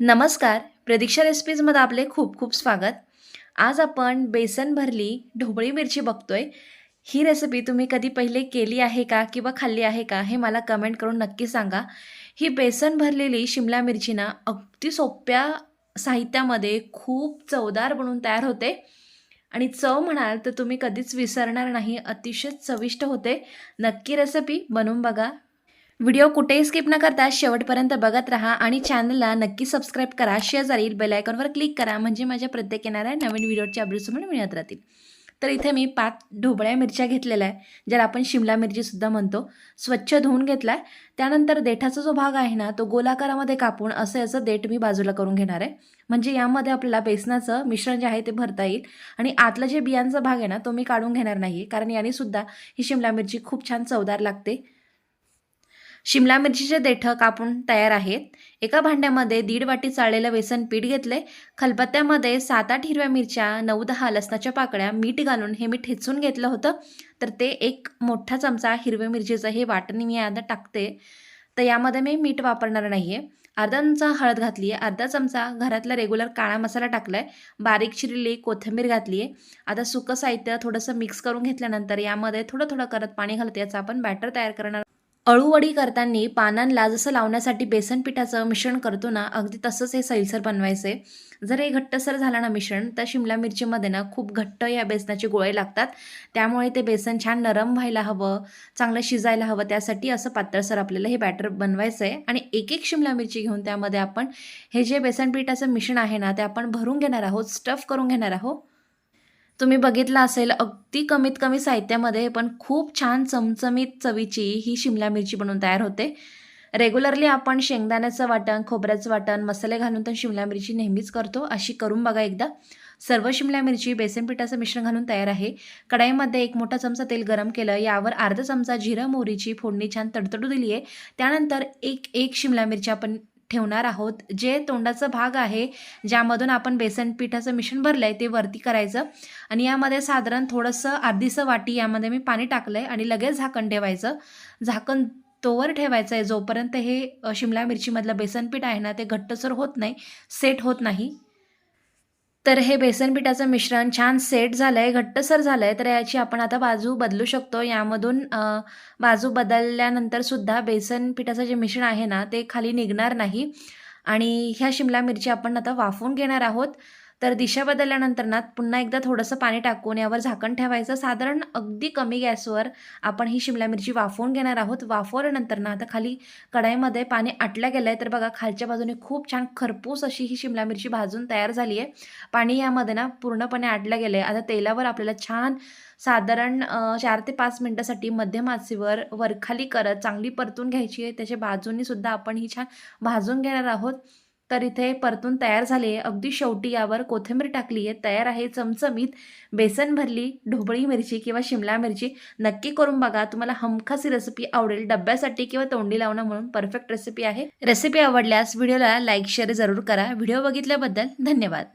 नमस्कार. प्रदीक्षा रेसिपीजमध्ये आपले खूप खूप स्वागत. आज आपण बेसन भरली ढोबळी मिरची बघतोय. ही रेसिपी तुम्ही कधी पहिले केली आहे का किंवा खाल्ली आहे का हे मला कमेंट करून नक्की सांगा. ही बेसन भरलेली शिमला मिरची ना अगदी सोप्या साहित्यामध्ये खूप चवदार बनून तयार होते. आणि चव म्हणाल तर तुम्ही कधीच विसरणार नाही अतिशय चविष्ट होते. नक्की रेसिपी बनवून बघा. व्हिडिओ कुठेही स्किप न करता शेवटपर्यंत बघत राहा आणि चॅनलला नक्की सबस्क्राईब करा. शेजारील बेल आयकॉनवर क्लिक करा म्हणजे माझ्या प्रत्येक येणाऱ्या नवीन व्हिडिओचे अपडेट्स तुम्हाला मिळत राहतील. तर इथे मी पाच ढोबळ्या मिरच्या घेतलेल्या आहे ज्याला आपण शिमला मिरचीसुद्धा म्हणतो. स्वच्छ धुवून घेतला आहे त्यानंतर देठाचा जो भाग आहे ना तो गोलाकारामध्ये कापून असं असं देठ मी बाजूला करून घेणार आहे. म्हणजे यामध्ये आपल्याला बेसनाचं मिश्रण जे आहे ते भरता येईल. आणि आतलं जे बियांचा भाग आहे ना तो मी काढून घेणार नाही. कारण याने सुद्धा ही शिमला मिरची खूप छान चवदार लागते. शिमला मिरचीचे देठं कापून तयार आहेत. एका भांड्यामध्ये दीड वाटी चाळलेलं बेसन पीठ घेतले खलबत्त्यामध्ये सात आठ हिरव्या मिरच्या नऊ दहा लसणाच्या पाकळ्या मीठ घालून हे मी ठेचून घेतलं होतं. तर ते एक मोठा चमचा हिरव्या मिरचीचं हे वाटणी मी आता टाकते. तर यामध्ये मी मीठ वापरणार नाही आहे अर्धा चमचा हळद घातली आहे अर्धा चमचा घरातला रेग्युलर काळा मसाला टाकला आहे बारीक चिरलेली कोथिंबीर घातली आहे आता सुकं साहित्य थोडंसं मिक्स करून घेतल्यानंतर यामध्ये थोडं थोडं करत पाणी घालते. याचं आपण बॅटर तयार करणार अळूवडी करताना पानांना जसं लावण्यासाठी बेसन पिठाचं मिश्रण करतो ना अगदी तसंच हे सैलसर बनवायचं. आहे जर हे घट्टसर झालं ना मिश्रण तर शिमला मिरचीमध्ये ना खूप घट्ट या बेसनाचे गोळे लागतात. त्यामुळे ते बेसन छान नरम व्हायला हवं चांगलं शिजायला हवं. त्यासाठी असं पातळसर आपल्याला हे बॅटर बनवायचं आहे आणि एक एक शिमला मिरची घेऊन त्यामध्ये आपण हे जे बेसन पिठाचं मिश्रण आहे ना ते आपण भरून घेणार आहोत स्टफ करून घेणार आहोत. तुम्ही बघितलं असेल अगदी कमीत कमी साहित्यामध्ये पण खूप छान चमचमीत चवीची ही शिमला मिरची बनवून तयार होते. रेग्युलरली आपण शेंगदाण्याचं वाटण खोबऱ्याचं वाटण मसाले घालून तर शिमला मिरची नेहमीच करतो. अशी करून बघा एकदा. सर्व शिमला मिरची बेसन पिठाचं मिश्रण घालून तयार आहे. कढाईमध्ये एक मोठा चमचा तेल गरम केलं. यावर अर्धा चमचा जिरं मोहरीची फोडणी छान तडतडू दिली आहे त्यानंतर एक एक शिमला मिरची आपण ठेवणार आहोत. जे तोंडाचा भाग आहे ज्यामधून आपण बेसन पिठाचं मिश्रण भरलं आहे ते वरती करायचं. आणि यामध्ये साधारण थोडंसं अर्धीसं वाटी यामध्ये मी पाणी टाकलं आहे आणि लगेच झाकण ठेवायचं. झाकण तोवर ठेवायचं आहे जोपर्यंत हे शिमला मिरचीमधलं बेसन पीठ आहे ना ते घट्टसर होत नाही सेट होत नाही. तर हे बेसन पिठाचं मिश्रण छान सेट झालं आहे घट्टसर झालं आहे तर याची आपण आता बाजू बदलू शकतो. यामधून बाजू बदलल्यानंतरसुद्धा बेसन पिठाचं जे मिश्रण आहे ना ते खाली निघणार नाही. आणि ह्या शिमला मिरची आपण आता वाफवून घेणार आहोत. तर दिशा बदलल्यानंतर ना पुन्हा एकदा थोडंसं पाणी टाकून यावर झाकण ठेवायचं. साधारण अगदी कमी गॅसवर आपण ही शिमला मिरची वाफवून घेणार आहोत. वाफवल्यानंतर ना आता खाली कढाईमध्ये पाणी आटल्या गेलं आहे तर बघा खालच्या बाजूने खूप छान खरपूस अशी ही शिमला मिरची भाजून तयार झाली आहे पाणी यामध्ये ना पूर्णपणे आटलं गेलं आहे आता तेलावर आपल्याला छान साधारण चार ते पाच मिनटासाठी मध्यम आचेवर वरखाली करत चांगली परतून घ्यायची आहे. त्याच्या बाजूनीसुद्धा आपण ही छान भाजून घेणार आहोत. तर इथे परतून तयार झाले. अगदी शेवटी यावर कोथिंबीर टाकली आहे. तयार आहे चमचमीत बेसन भरली ढोबळी मिरची किंवा शिमला मिरची. नक्की करून बघा. तुम्हाला हमखास रेसिपी आवडेल. डब्यासाठी किंवा तोंडी लावणं म्हणून परफेक्ट रेसिपी आहे. रेसिपी आवडल्यास व्हिडिओला लाईक शेअर जरूर करा. व्हिडिओ बघितल्याबद्दल धन्यवाद.